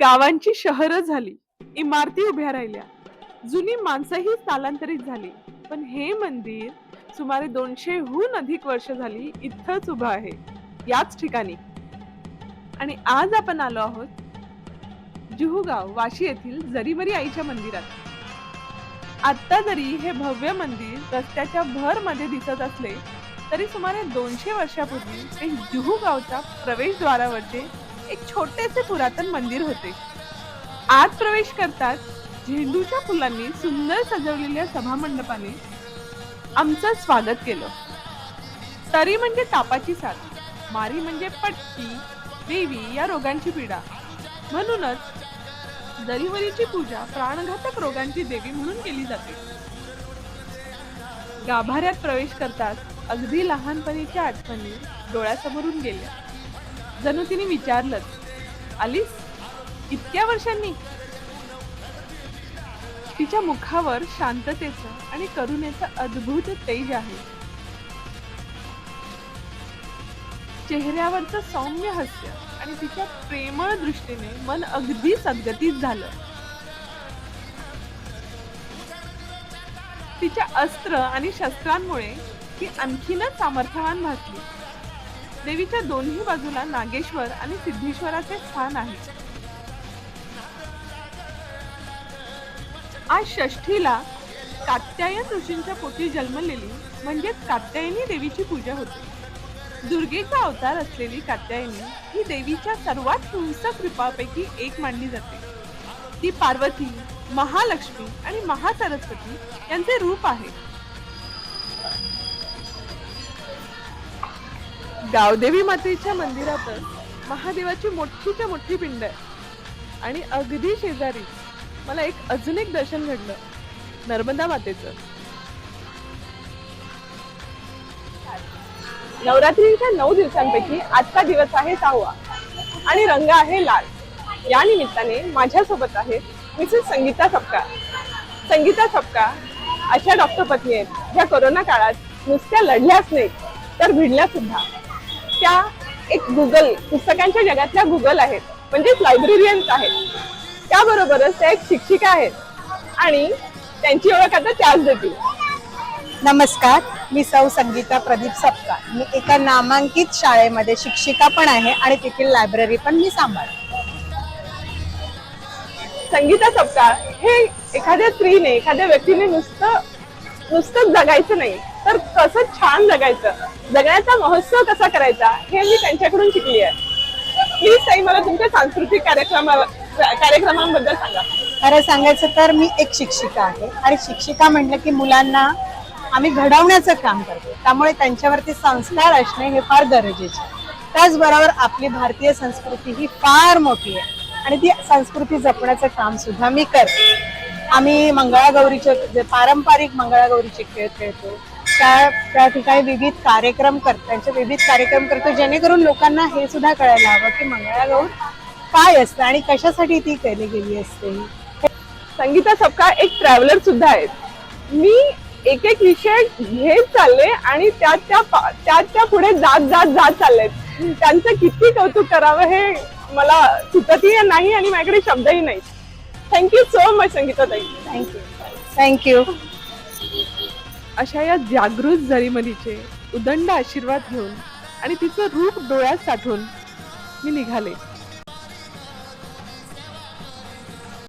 गावांची शहरं झाली इमारती उभ्या राहिल्या. जुनी माणसंही स्थलांतरित झाली. पण हे मंदिर सुमारे दोनशेहून अधिक वर्ष झाली इथंच उभं आहे याच ठिकाणी. आणि आज आपण आलो आहोत जुहुगाव वाशी येथील जरीमरी आईच्या मंदिरात. आत्ता जरी हे भव्य मंदिर रस्त्याच्या भरमध्ये दिसत असले तरी सुमारे दोनशे वर्षापूर्वी ते जुहुगावच्या प्रवेशद्वारावरचे एक छोटेसे पुरातन मंदिर होते. आत प्रवेश करतात झेंडूच्या फुलांनी सुंदर सजवलेल्या सभामंडपाने आमचं स्वागत केलं. तरी म्हणजे तापाची साथ मारी म्हणजे पट्टी देवी या रोगांची पीडा. म्हणूनच दरीवरीची पूजा प्राणघातक रोगांची देवी म्हणून केली जाते. गाभाऱ्यात प्रवेश करतात अगदी लहानपणीच्या आठवणी डोळ्यासमोरून गेल्या. जणू तिने विचारलंच. आलीस? इतक्या वर्षांनी? तिच्या मुखावर शांततेचं आणि करुणेचं अद्भुत तेज आहे. चेहऱ्यावरचं सौम्य हास्य आणि तिच्या प्रेमळ दृष्टीने मन अगदी सद्गतीत झालं. तिच्या अस्त्र आणि शस्त्रांमुळे ती आणखीनच सामर्थ्यवान भासली. देवीच्या दोन्ही बाजूला नागेश्वर आणि सिद्धेश्वराचे स्थान आहे. आज षष्ठीला कात्यायन ऋषींच्या पोटी जन्मलेली म्हणजेच कात्यायनी देवीची पूजा होते. दुर्गेचा अवतार असलेली कात्यायनी ही देवीच्या सर्वात हिंसक रूपापैकी एक मानली जाते. ती पार्वती महालक्ष्मी आणि महासरस्वती यांचे रूप आहे. गावदेवी मातेच्या मंदिरातच महादेवाची मोठीच्या मोठी पिंड आहे. आणि अगदी शेजारी मला एक अजून एक दर्शन घडलं. नर्मदा मातेचं. नवरात्रीच्या नऊ दिवसांपैकी आजचा दिवस आहे सहावा. आणि रंग आहे लाल. या निमित्ताने माझ्यासोबत आहेत मिसेस संगीता सपकाळ संगीता सपकाळ अशा डॉक्टर पत्नी आहेत. ज्या कोरोना काळात नुसत्या लढल्याच नाही तर भिडल्या सुद्धा त्या एक गुगल पुस्तकांच्या जगातल्या गुगल आहेत. म्हणजेच लायब्रेरियन्स आहेत. त्याबरोबरच त्या एक शिक्षिका आहेत. आणि त्यांची ओळख आता त्याच देतील. नमस्कार मी सौ संगीता प्रदीप सपकाळ. मी एका नामांकित शाळेमध्ये शिक्षिका पण आहे आणि तेथील लायब्ररी पण मी सांभाळते. संगीता सप्ताह हे एखाद्या स्त्रीने एखाद्या व्यक्तीने नुसतं नुसतं जगायचं नाही. तर कसं छान जगायचं. जगण्याचा महोत्सव कसा करायचा हे मी त्यांच्याकडून शिकली आहे. प्लीज ताई मला तुमच्या सांस्कृतिक कार्यक्रमा कार्यक्रमांबद्दल सांगा. खरं सांगायचं तर मी एक शिक्षिका आहे आणि शिक्षिका म्हटलं की मुलांना आम्ही घडवण्याचं काम करतो. त्यामुळे त्यांच्यावरती संस्कार असणे हे फार गरजेचे त्याचबरोबर आपली भारतीय संस्कृती ही फार मोठी आहे. आणि ती संस्कृती जपण्याचं काम सुद्धा मी करते. आम्ही मंगळागौरीचे जे पारंपरिक मंगळागौरीचे खेळ खेळतो. त्या त्या ठिकाणी विविध कार्यक्रम करतो त्यांचे विविध कार्यक्रम करतो जेणेकरून लोकांना हे सुद्धा कळायला हवं की मंगळागौर काय असतं आणि कशासाठी ती केली गेली असते. संगीता सपकाळ एक ट्रॅव्हलर सुद्धा आहेत. मी एक एक विषय घेत चालले आणि त्या त्यात त्या पुढे जात जात जात चाललेत त्यांचं किती कौतुक करावं हे मला सुचतही नाही आणि माझ्याकडे शब्दही नाही. थँक्यू सो मच संगीता ताई थँक्यू थँक्यू अशा या जागृत जरीमलीचे उदंड आशीर्वाद घेऊन आणि तिचं रूप डोळ्यात साठवून मी निघाले.